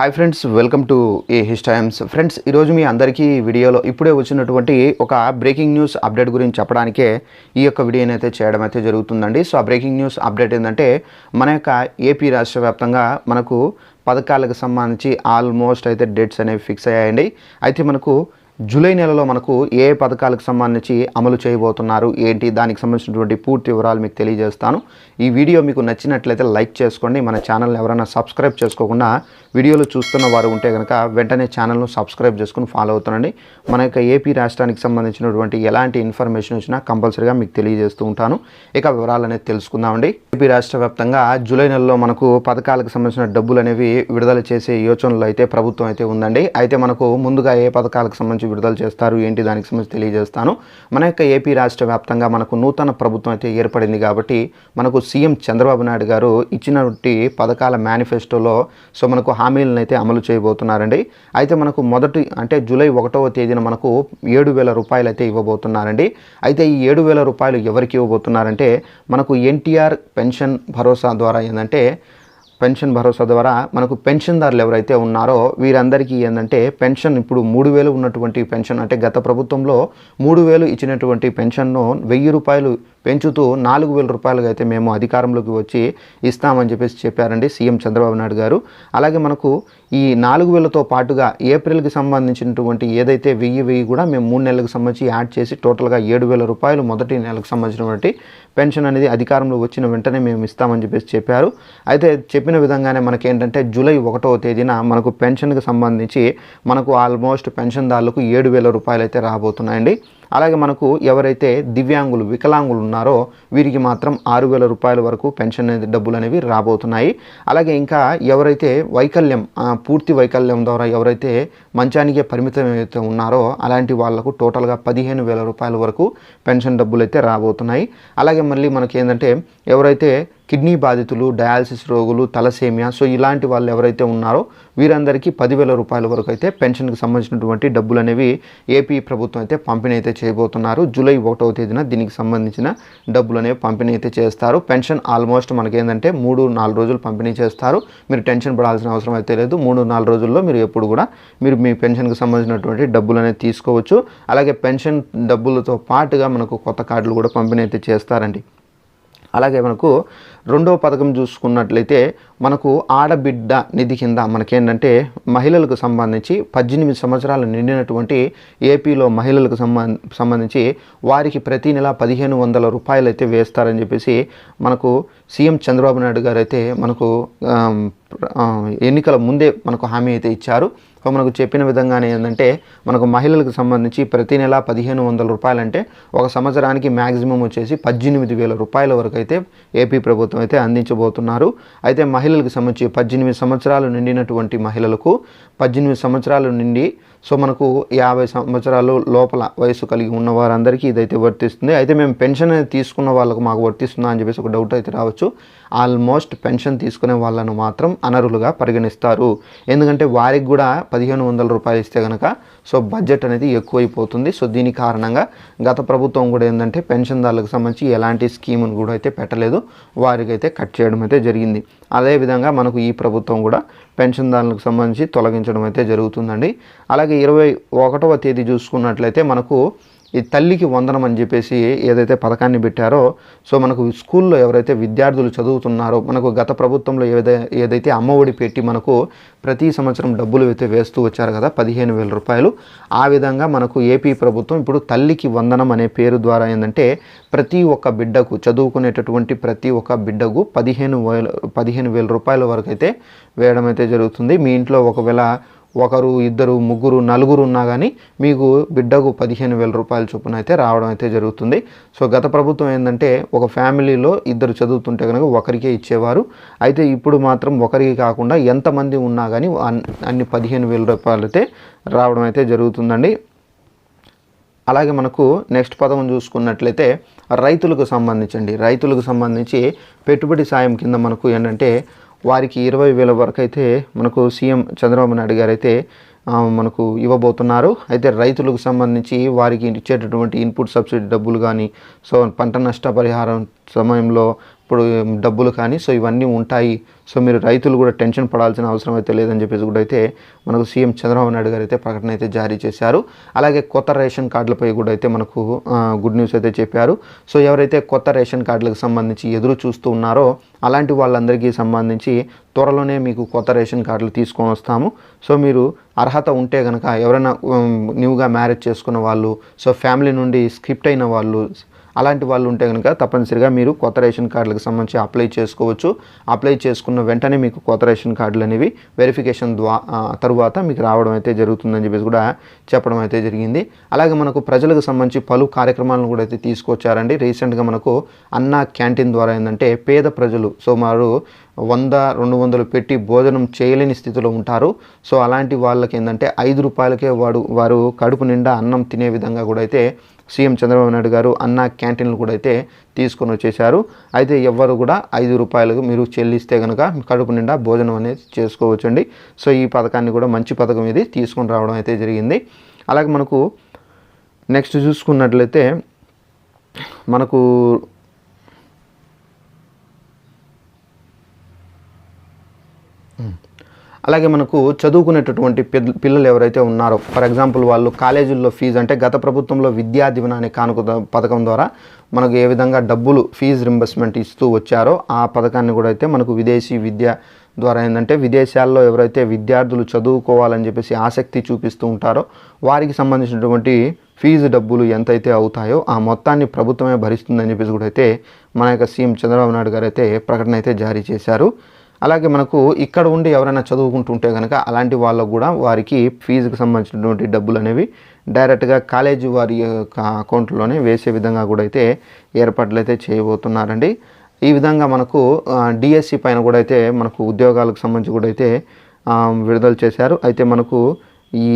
Hi friends welcome to a his times friends ఈరోజు మీ అందరికీ వీడియోలో ఇప్పుడే వచ్చినటువంటి ఒక బ్రేకింగ్ న్యూస్ అప్డేట్ గురించి చెప్పడానికే ఈ యొక్క వీడియోని అయితే చేయడం అయితే జరుగుతుందండి. సో ఆ బ్రేకింగ్ న్యూస్ అప్డేట్ ఏంటంటే మన యొక్క ఏపీ రాష్ట్ర వ్యాప్తంగా మనకు పథకాలకు సంబంధించి ఆల్మోస్ట్ అయితే డేట్స్ అనేవి ఫిక్స్ అయ్యాయండి. అయితే మనకు జూలై నెలలో మనకు ఏ పథకాలకు సంబంధించి అమలు చేయబోతున్నారు ఏంటి దానికి సంబంధించినటువంటి పూర్తి వివరాలు మీకు తెలియజేస్తాను. ఈ వీడియో మీకు నచ్చినట్లయితే లైక్ చేసుకోండి. మన ఛానల్ ఎవరైనా సబ్స్క్రైబ్ చేసుకోకుండా వీడియోలు చూస్తున్న వారు ఉంటే కనుక వెంటనే ఛానల్ను సబ్స్క్రైబ్ చేసుకుని ఫాలో అవుతానండి మన యొక్క ఏపీ రాష్ట్రానికి సంబంధించినటువంటి ఎలాంటి ఇన్ఫర్మేషన్ వచ్చినా కంపల్సరీగా మీకు తెలియజేస్తూ ఉంటాను. ఇక వివరాలు అనేది తెలుసుకుందామండి. ఏపీ రాష్ట్ర వ్యాప్తంగా జూలై నెలలో మనకు పథకాలకు సంబంధించిన డబ్బులు అనేవి విడుదల చేసే యోచనలు అయితే ప్రభుత్వం అయితే ఉందండి. అయితే మనకు ముందుగా ఏ పథకాలకు సంబంధించి విడుదల చేస్తారు ఏంటి దానికి సంబంధించి తెలియజేస్తాను. మన యొక్క ఏపీ రాష్ట్ర వ్యాప్తంగా మనకు నూతన ప్రభుత్వం అయితే ఏర్పడింది కాబట్టి మనకు సీఎం చంద్రబాబు నాయుడు గారు ఇచ్చినటువంటి పథకాల మేనిఫెస్టోలో సో మనకు హామీలను అయితే అమలు చేయబోతున్నారండి. అయితే మనకు మొదటి అంటే జూలై ఒకటవ తేదీన మనకు ఏడు వేల రూపాయలు అయితే ఇవ్వబోతున్నారండి. అయితే ఈ ఏడు వేల రూపాయలు ఎవరికి ఇవ్వబోతున్నారంటే మనకు ఎన్టీఆర్ పెన్షన్ భరోసా ద్వారా ఏంటంటే పెన్షన్ భరోసా ద్వారా మనకు పెన్షన్దారులు ఎవరైతే ఉన్నారో వీరందరికీ ఏంటంటే పెన్షన్ ఇప్పుడు మూడు వేలు ఉన్నటువంటి పెన్షన్ అంటే గత ప్రభుత్వంలో మూడు వేలు ఇచ్చినటువంటి పెన్షన్ను వెయ్యి రూపాయలు పెంచుతూ నాలుగు వేల రూపాయలుగా అయితే మేము అధికారంలోకి వచ్చి ఇస్తామని చెప్పేసి చెప్పారండి సీఎం చంద్రబాబు నాయుడు గారు. అలాగే మనకు ఈ నాలుగు వేలతో పాటుగా ఏప్రిల్కి సంబంధించినటువంటి ఏదైతే వెయ్యి వెయ్యి కూడా మేము మూడు నెలలకు సంబంధించి యాడ్ చేసి టోటల్గా ఏడు వేల రూపాయలు మొదటి నెలకు సంబంధించినటువంటి పెన్షన్ అనేది అధికారంలో వచ్చిన వెంటనే మేము ఇస్తామని చెప్పేసి చెప్పారు. అయితే చెప్పిన విధంగానే మనకేంటంటే జూలై ఒకటవ తేదీన మనకు పెన్షన్కి సంబంధించి మనకు ఆల్మోస్ట్ పెన్షన్దారులకు ఏడు వేల రూపాయలు అయితే రాబోతున్నాయండి. అలాగే మనకు ఎవరైతే దివ్యాంగులు వికలాంగులు ఉన్నారో వీరికి మాత్రం ఆరు వేల రూపాయల వరకు పెన్షన్ అనేది డబ్బులు అనేవి రాబోతున్నాయి. అలాగే ఇంకా ఎవరైతే వైకల్యం పూర్తి వైకల్యం ద్వారా ఎవరైతే మంచానికే పరిమితం అయితే ఉన్నారో అలాంటి వాళ్ళకు టోటల్గా పదిహేను వేల రూపాయల వరకు పెన్షన్ డబ్బులు అయితే రాబోతున్నాయి. అలాగే మళ్ళీ మనకి ఏంటంటే ఎవరైతే కిడ్నీ బాధితులు డయాలసిస్ రోగులు తలసేమియా సో ఇలాంటి వాళ్ళు ఎవరైతే ఉన్నారో వీరందరికీ పదివేల రూపాయల వరకు అయితే పెన్షన్కి సంబంధించినటువంటి డబ్బులు అనేవి ఏపీ ప్రభుత్వం అయితే పంపిణీ అయితే చేయబోతున్నారు. జూలై ఒకటవ తేదీన దీనికి సంబంధించిన డబ్బులు అనేవి పంపిణీ అయితే చేస్తారు. పెన్షన్ ఆల్మోస్ట్ మనకేంటంటే మూడు నాలుగు రోజులు పంపిణీ చేస్తారు. మీరు టెన్షన్ పడాల్సిన అవసరం అయితే లేదు. మూడు నాలుగు రోజుల్లో మీరు ఎప్పుడు కూడా మీరు మీ పెన్షన్కి సంబంధించినటువంటి డబ్బులు అనేది తీసుకోవచ్చు. అలాగే పెన్షన్ డబ్బులతో పాటుగా మనకు కొత్త కార్డులు కూడా పంపిణీ అయితే చేస్తారండి. అలాగే మనకు రెండవ పథకం చూసుకున్నట్లయితే మనకు ఆడబిడ్డ నిధి కింద మనకేంటంటే మహిళలకు సంబంధించి పద్దెనిమిది సంవత్సరాలు నిండినటువంటి ఏపీలో మహిళలకు సంబంధ సంబంధించి వారికి ప్రతి నెల పదిహేను వందల రూపాయలు అయితే వేస్తారని చెప్పేసి మనకు సీఎం చంద్రబాబు నాయుడు గారు అయితే మనకు ఎన్నికల ముందే మనకు హామీ అయితే ఇచ్చారు. సో మనకు చెప్పిన విధంగానే ఏంటంటే మనకు మహిళలకు సంబంధించి ప్రతి నెల పదిహేను వందల రూపాయలు అంటే ఒక సంవత్సరానికి మ్యాక్సిమం వచ్చేసి పద్దెనిమిది వేల రూపాయల వరకు అయితే ఏపీ ప్రభుత్వం అయితే అందించబోతున్నారు. అయితే మహిళలకు సంబంధించి పద్దెనిమిది సంవత్సరాలు నిండినటువంటి మహిళలకు పద్దెనిమిది సంవత్సరాలు నిండి సో మనకు యాభై సంవత్సరాలు లోపల వయసు కలిగి ఉన్న వారందరికీ ఇదైతే వర్తిస్తుంది. అయితే మేము పెన్షన్ అనేది తీసుకున్న వాళ్ళకు మాకు వర్తిస్తుందా అని చెప్పేసి ఒక డౌట్ అయితే రావచ్చు. ఆల్మోస్ట్ పెన్షన్ తీసుకునే వాళ్ళను మాత్రం అనర్హులుగా పరిగణిస్తారు. ఎందుకంటే వారికి కూడా పదిహేను వందల రూపాయలు ఇస్తే కనుక సో బడ్జెట్ అనేది ఎక్కువైపోతుంది. సో దీని కారణంగా గత ప్రభుత్వం కూడా ఏంటంటే పెన్షన్దారులకు సంబంధించి ఎలాంటి స్కీమును కూడా అయితే పెట్టలేదు. వారికైతే కట్ చేయడం అయితే జరిగింది. అదేవిధంగా మనకు ఈ ప్రభుత్వం కూడా పెన్షన్దారులకు సంబంధించి తొలగించడం అయితే జరుగుతుందండి. అలాగే ఇరవై ఒకటవ తేదీ చూసుకున్నట్లయితే మనకు ఈ తల్లికి వందనం అని చెప్పేసి ఏదైతే పథకాన్ని పెట్టారో సో మనకు స్కూల్లో ఎవరైతే విద్యార్థులు చదువుతున్నారో మనకు గత ప్రభుత్వంలో ఏదై ఏదైతే అమ్మఒడి పెట్టి మనకు ప్రతి సంవత్సరం డబ్బులు అయితే వేస్తూ వచ్చారు కదా పదిహేను వేల రూపాయలు. ఆ విధంగా మనకు ఏపీ ప్రభుత్వం ఇప్పుడు తల్లికి వందనం అనే పేరు ద్వారా ఏంటంటే ప్రతి ఒక్క బిడ్డకు చదువుకునేటటువంటి ప్రతి ఒక్క బిడ్డకు పదిహేను వేల పదిహేను వేల రూపాయల వరకు అయితే వేయడం అయితే జరుగుతుంది. మీ ఇంట్లో ఒకవేళ ఒకరు ఇద్దరు ముగ్గురు నలుగురు ఉన్నా కానీ మీకు బిడ్డకు పదిహేను వేల రూపాయల చొప్పున అయితే రావడం అయితే జరుగుతుంది. సో గత ప్రభుత్వం ఏంటంటే ఒక ఫ్యామిలీలో ఇద్దరు చదువుతుంటే కనుక ఒకరికే ఇచ్చేవారు. అయితే ఇప్పుడు మాత్రం ఒకరికి కాకుండా ఎంతమంది ఉన్నా కానీ అన్ని పదిహేను వేల రూపాయలు అయితే రావడం అయితే జరుగుతుందండి. అలాగే మనకు నెక్స్ట్ పదం చూసుకున్నట్లయితే రైతులకు సంబంధించండి. రైతులకు సంబంధించి పెట్టుబడి సాయం కింద మనకు ఏంటంటే వారికి ఇరవై వేల వరకు అయితే మనకు సీఎం చంద్రబాబు నాయుడు గారు అయితే మనకు ఇవ్వబోతున్నారు. అయితే రైతులకు సంబంధించి వారికి ఇచ్చేటటువంటి ఇన్పుట్ సబ్సిడీ డబ్బులు కానీ సో పంట నష్ట పరిహారం సమయంలో ఇప్పుడు డబ్బులు కానీ సో ఇవన్నీ ఉంటాయి. సో మీరు రైతులు కూడా టెన్షన్ పడాల్సిన అవసరం అయితే లేదని చెప్పేసి కూడా అయితే మనకు సీఎం చంద్రబాబు నాయుడు గారు అయితే ప్రకటన అయితే జారీ చేశారు. అలాగే కొత్త రేషన్ కార్డులపై కూడా అయితే మనకు గుడ్ న్యూస్ అయితే చెప్పారు. సో ఎవరైతే కొత్త రేషన్ కార్డులకు సంబంధించి ఎదురు చూస్తూ ఉన్నారో అలాంటి వాళ్ళందరికీ సంబంధించి త్వరలోనే మీకు కొత్త రేషన్ కార్డులు తీసుకొని వస్తాము. సో మీరు అర్హత ఉంటే కనుక ఎవరైనా న్యూగా మ్యారేజ్ చేసుకున్న వాళ్ళు సో ఫ్యామిలీ నుండి స్కిప్ట్ అయిన వాళ్ళు అలాంటి వాళ్ళు ఉంటే కనుక తప్పనిసరిగా మీరు కొత్త రేషన్ కార్డులకు సంబంధించి అప్లై చేసుకోవచ్చు. అప్లై చేసుకున్న వెంటనే మీకు కొత్త రేషన్ కార్డులు అనేవి వెరిఫికేషన్ ద్వా తరువాత మీకు రావడం అయితే జరుగుతుందని చెప్పేసి కూడా చెప్పడం అయితే జరిగింది. అలాగే మనకు ప్రజలకు సంబంధించి పలు కార్యక్రమాలను కూడా అయితే తీసుకొచ్చారండి. రీసెంట్గా మనకు అన్న క్యాంటీన్ ద్వారా ఏంటంటే పేద ప్రజలు సుమారు వంద రెండు వందలు పెట్టి భోజనం చేయలేని స్థితిలో ఉంటారు. సో అలాంటి వాళ్ళకి ఏంటంటే ఐదు రూపాయలకే వాడు వారు కడుపు నిండా అన్నం తినే విధంగా కూడా అయితే సీఎం చంద్రబాబు నాయుడు గారు అన్న క్యాంటీన్లు కూడా అయితే తీసుకొని వచ్చేసారు అయితే ఎవ్వరు కూడా ఐదు రూపాయలకు మీరు చెల్లిస్తే కనుక కడుపు నిండా భోజనం అనేది చేసుకోవచ్చండి. సో ఈ పథకాన్ని కూడా మంచి పథకం ఇది తీసుకొని రావడం అయితే జరిగింది. అలాగే మనకు నెక్స్ట్ చూసుకున్నట్లయితే మనకు అలాగే మనకు చదువుకునేటటువంటి పిల్లలు ఎవరైతే ఉన్నారో ఫర్ ఎగ్జాంపుల్ వాళ్ళు కాలేజీల్లో ఫీజు అంటే గత ప్రభుత్వంలో విద్యా దీవెన అనే కానుక పథకం ద్వారా మనకు ఏ విధంగా డబ్బులు ఫీజు రింబర్స్మెంట్ ఇస్తూ వచ్చారో ఆ పథకాన్ని కూడా అయితే మనకు విదేశీ విద్య ద్వారా ఏంటంటే విదేశాల్లో ఎవరైతే విద్యార్థులు చదువుకోవాలని చెప్పేసి ఆసక్తి చూపిస్తూ ఉంటారో వారికి సంబంధించినటువంటి ఫీజు డబ్బులు ఎంతైతే అవుతాయో ఆ మొత్తాన్ని ప్రభుత్వమే భరిస్తుందని చెప్పేసి కూడా అయితే మన యొక్క సీఎం చంద్రబాబు నాయుడు గారు అయితే ప్రకటన అయితే జారీ చేశారు. అలాగే మనకు ఇక్కడ ఉండి ఎవరైనా చదువుకుంటుంటే కనుక అలాంటి వాళ్ళకు కూడా వారికి ఫీజుకి సంబంధించినటువంటి డబ్బులు అనేవి డైరెక్ట్గా కాలేజీ వారి యొక్క అకౌంట్లోనే వేసే విధంగా కూడా అయితే ఏర్పాట్లు అయితే చేయబోతున్నారండి. ఈ విధంగా మనకు డిఎస్సి పైన కూడా అయితే మనకు ఉద్యోగాలకు సంబంధించి కూడా అయితే విడుదల చేశారు. అయితే మనకు ఈ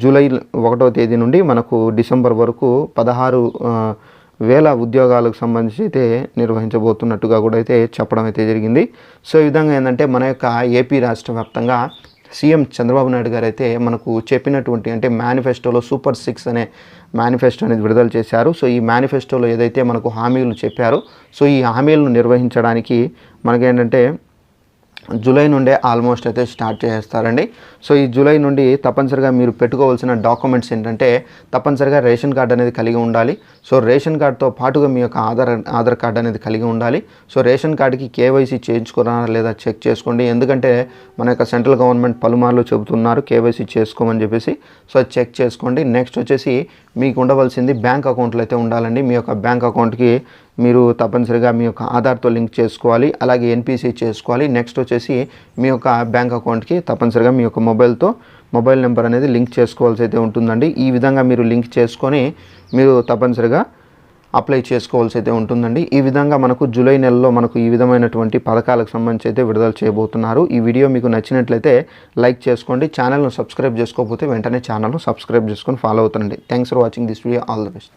జూలై ఒకటో తేదీ నుండి మనకు డిసెంబర్ వరకు పదహారు వేల ఉద్యోగాలకు సంబంధించి అయితే నిర్వహించబోతున్నట్టుగా కూడా అయితే చెప్పడం అయితే జరిగింది. సో ఈ విధంగా ఏంటంటే మన యొక్క ఏపీ రాష్ట్ర వ్యాప్తంగా సీఎం చంద్రబాబు నాయుడు గారు అయితే మనకు చెప్పినటువంటి అంటే మేనిఫెస్టోలో సూపర్ సిక్స్ అనే మేనిఫెస్టో అనేది విడుదల చేశారు. సో ఈ మేనిఫెస్టోలో ఏదైతే మనకు హామీలు చెప్పారో సో ఈ హామీలను నిర్వహించడానికి మనకేంటంటే జూలై నుండే ఆల్మోస్ట్ అయితే స్టార్ట్ చేస్తారండి. సో ఈ జూలై నుండి తప్పనిసరిగా మీరు పెట్టుకోవాల్సిన డాక్యుమెంట్స్ ఏంటంటే తప్పనిసరిగా రేషన్ కార్డ్ అనేది కలిగి ఉండాలి. సో రేషన్ కార్డ్తో పాటుగా మీ యొక్క ఆధార్ ఆధార్ కార్డ్ అనేది కలిగి ఉండాలి. సో రేషన్ కార్డుకి కేవైసీ చేయించుకున్నారా లేదా చెక్ చేసుకోండి. ఎందుకంటే మన యొక్క సెంట్రల్ గవర్నమెంట్ పలుమార్లు చెబుతున్నారు కేవైసీ చేసుకోమని చెప్పేసి. సో చెక్ చేసుకోండి. నెక్స్ట్ వచ్చేసి మీకు ఉండవలసింది బ్యాంక్ అకౌంట్లు అయితే ఉండాలండి. మీ యొక్క బ్యాంక్ అకౌంట్కి మీరు తప్పనిసరిగా మీ యొక్క ఆధార్తో లింక్ చేసుకోవాలి. అలాగే ఎన్పిసి చేసుకోవాలి. నెక్స్ట్ వచ్చేసి మీ యొక్క బ్యాంక్ అకౌంట్కి తప్పనిసరిగా మీ యొక్క మొబైల్తో మొబైల్ నెంబర్ అనేది లింక్ చేసుకోవాల్సి అయితే ఉంటుందండి. ఈ విధంగా మీరు లింక్ చేసుకొని మీరు తప్పనిసరిగా అప్లై చేసుకోవాల్సి అయితే ఉంటుందండి. ఈ విధంగా మనకు జూలై నెలలో మనకు ఈ విధమైనటువంటి పథకాలకు సంబంధించి అయితే విడుదల చేయబోతున్నారు. ఈ వీడియో మీకు నచ్చినట్లయితే లైక్ చేసుకోండి. ఛానల్ను సబ్స్క్రైబ్ చేసుకోకపోతే వెంటనే ఛానల్ను సబ్స్క్రైబ్ చేసుకొని follow అవుతుండండి. Thanks for watching this video. All the best.